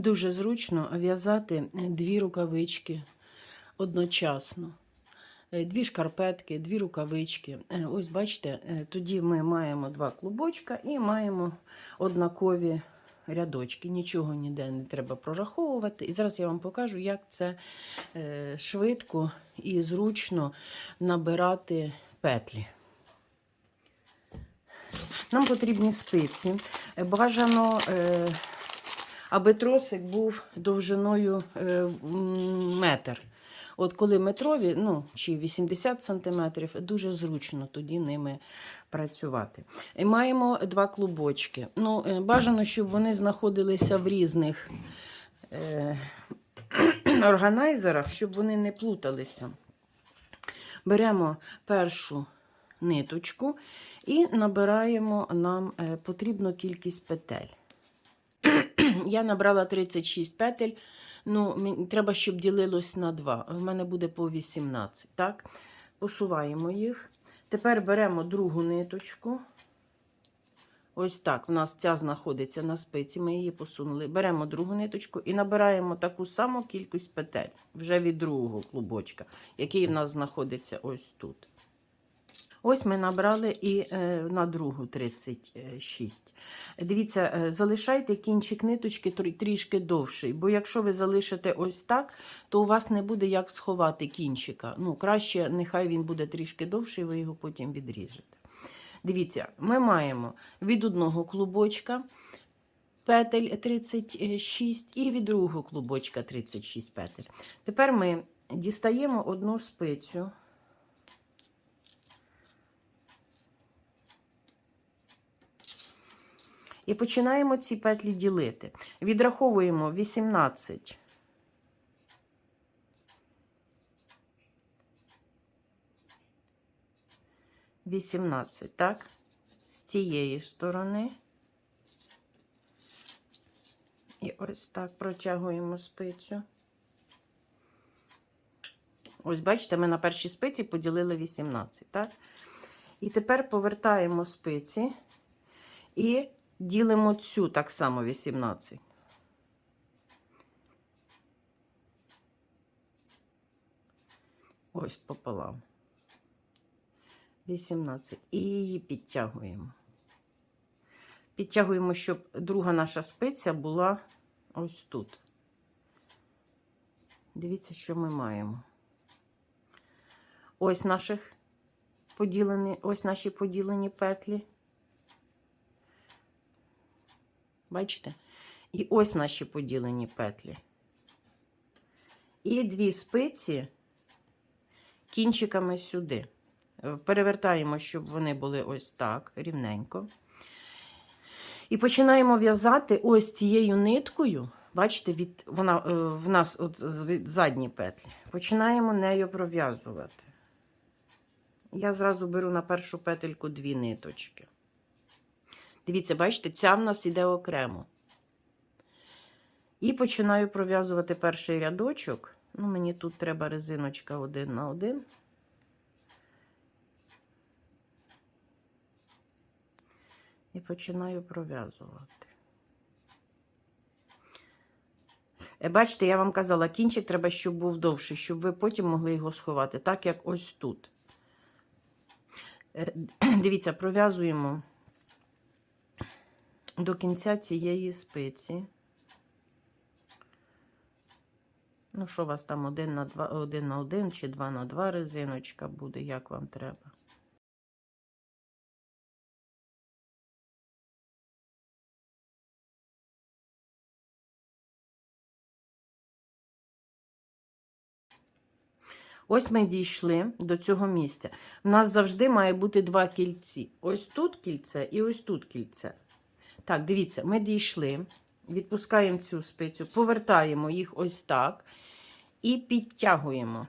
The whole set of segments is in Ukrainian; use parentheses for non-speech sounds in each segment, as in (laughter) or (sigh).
Дуже зручно в'язати е, дві рукавички одночасно. Е, Дві шкарпетки, дві рукавички. Е, Ось бачите, тоді ми маємо два клубочка і маємо однакові рядочки. Нічого ніде не треба прораховувати. І зараз я вам покажу, як це швидко і зручно набирати петлі. Нам потрібні спиці. Бажано, аби тросик був довжиною е, метр. От коли метрові, ну чи 80 сантиметрів, дуже зручно тоді ними працювати. І маємо два клубочки. Ну, е, бажано, щоб вони знаходилися в різних е, (clears throat) органайзерах, щоб вони не плуталися. Беремо першу ниточку і набираємо нам е, потрібну кількість петель. Я набрала 36 петель. Ну, треба, щоб ділилось на 2. У мене буде по 18. Так? Посуваємо їх. Тепер беремо другу ниточку. Ось так. У нас ця знаходиться на спиці, ми її посунули. Беремо другу ниточку і набираємо таку саму кількість петель вже від другого клубочка, який в нас знаходиться ось тут. Ось ми набрали і е, на другу 36. Дивіться, е, залишайте кінчик ниточки трішки довший, бо якщо ви залишите ось так, то у вас не буде як сховати кінчика. Ну, краще, нехай він буде трішки довший, ви його потім відріжете. Дивіться, ми маємо від одного клубочка петель 36 і від другого клубочка 36 петель. Тепер ми дістаємо одну спицю. І починаємо ці петлі ділити. Відраховуємо 18. Вісімнадцять, так? З цієї сторони. І ось так протягуємо спицю. Ось, бачите, ми на першій спиці поділили 18, так? І тепер повертаємо спиці і ділимо цю так само 18. Ось пополам. 18. І її підтягуємо. Підтягуємо, щоб друга наша спиця була ось тут. Дивіться, що ми маємо. Ось наших поділені, ось наші поділені петлі. Бачите? І ось наші поділені петлі. І дві спиці кінчиками сюди. Перевертаємо, щоб вони були ось так, рівненько. І починаємо в'язати ось цією ниткою. Бачите, від, вона е, в нас от від задні петлі. Починаємо нею пров'язувати. Я зразу беру на першу петельку дві ниточки. Дивіться, бачите, ця в нас іде окремо. І починаю пров'язувати перший рядочок. Ну, мені тут треба резиночка один на один. І починаю пров'язувати. Е, Бачите, я вам казала, кінчик треба, щоб був довший, щоб ви потім могли його сховати, так як ось тут. Е, (clears throat) Дивіться, пров'язуємо до кінця цієї спиці. Ну, що у вас там один на два, один на один чи два на два резиночка буде, як вам треба. Ось ми дійшли до цього місця. У нас завжди має бути два кільці. Ось тут кільце і ось тут кільце. Так, дивіться, ми дійшли, відпускаємо цю спицю, повертаємо їх ось так і підтягуємо.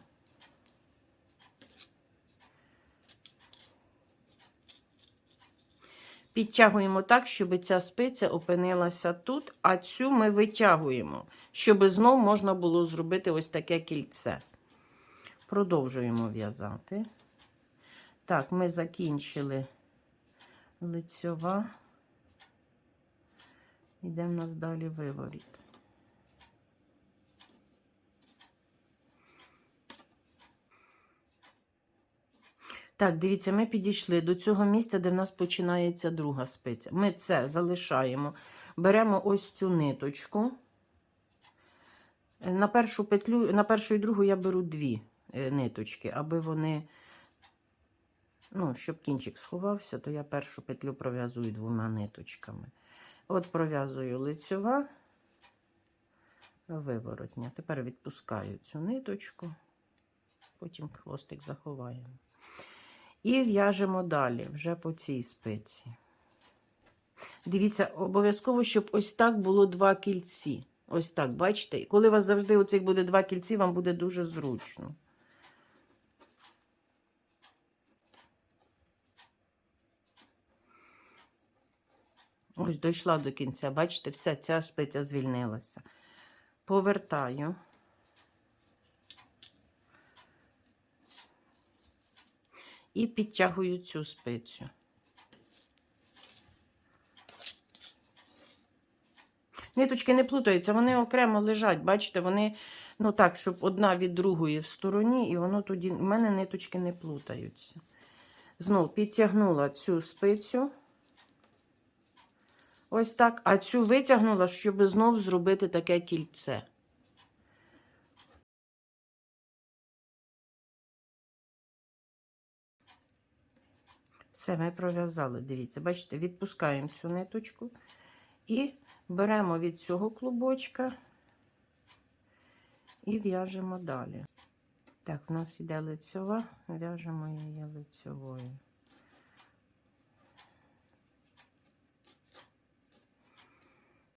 Підтягуємо так, щоб ця спиця опинилася тут, а цю ми витягуємо, щоб знов можна було зробити ось таке кільце. Продовжуємо в'язати. Так, ми закінчили лицьова. Іде в нас далі виворіт. Так, дивіться, ми підійшли до цього місця, де в нас починається друга спиця. Ми це залишаємо. Беремо ось цю ниточку. На першу петлю, на першу і другу я беру дві е, ниточки, аби вони, ну, щоб кінчик сховався, то я першу петлю пров'язую двома ниточками. От пров'язую лицьова, виворотня. Тепер відпускаю цю ниточку, потім хвостик заховаємо. І в'яжемо далі, вже по цій спиці. Дивіться, обов'язково, щоб ось так було два кільці. Ось так, бачите? Коли у вас завжди оцих буде два кільці, вам буде дуже зручно. Ось дійшла до кінця, бачите, все, ця спиця звільнилася. Повертаю. І підтягую цю спицю. Ниточки не плутаються, вони окремо лежать. Бачите, вони ну так, щоб одна від другої в стороні, і воно тоді. У мене ниточки не плутаються. Знов підтягнула цю спицю. Ось так, а цю витягнула, щоб знов зробити таке кільце. Все, ми пров'язали. Дивіться, бачите, відпускаємо цю ниточку і беремо від цього клубочка і в'яжемо далі. Так, у нас іде лицьова, в'яжемо її лицьовою.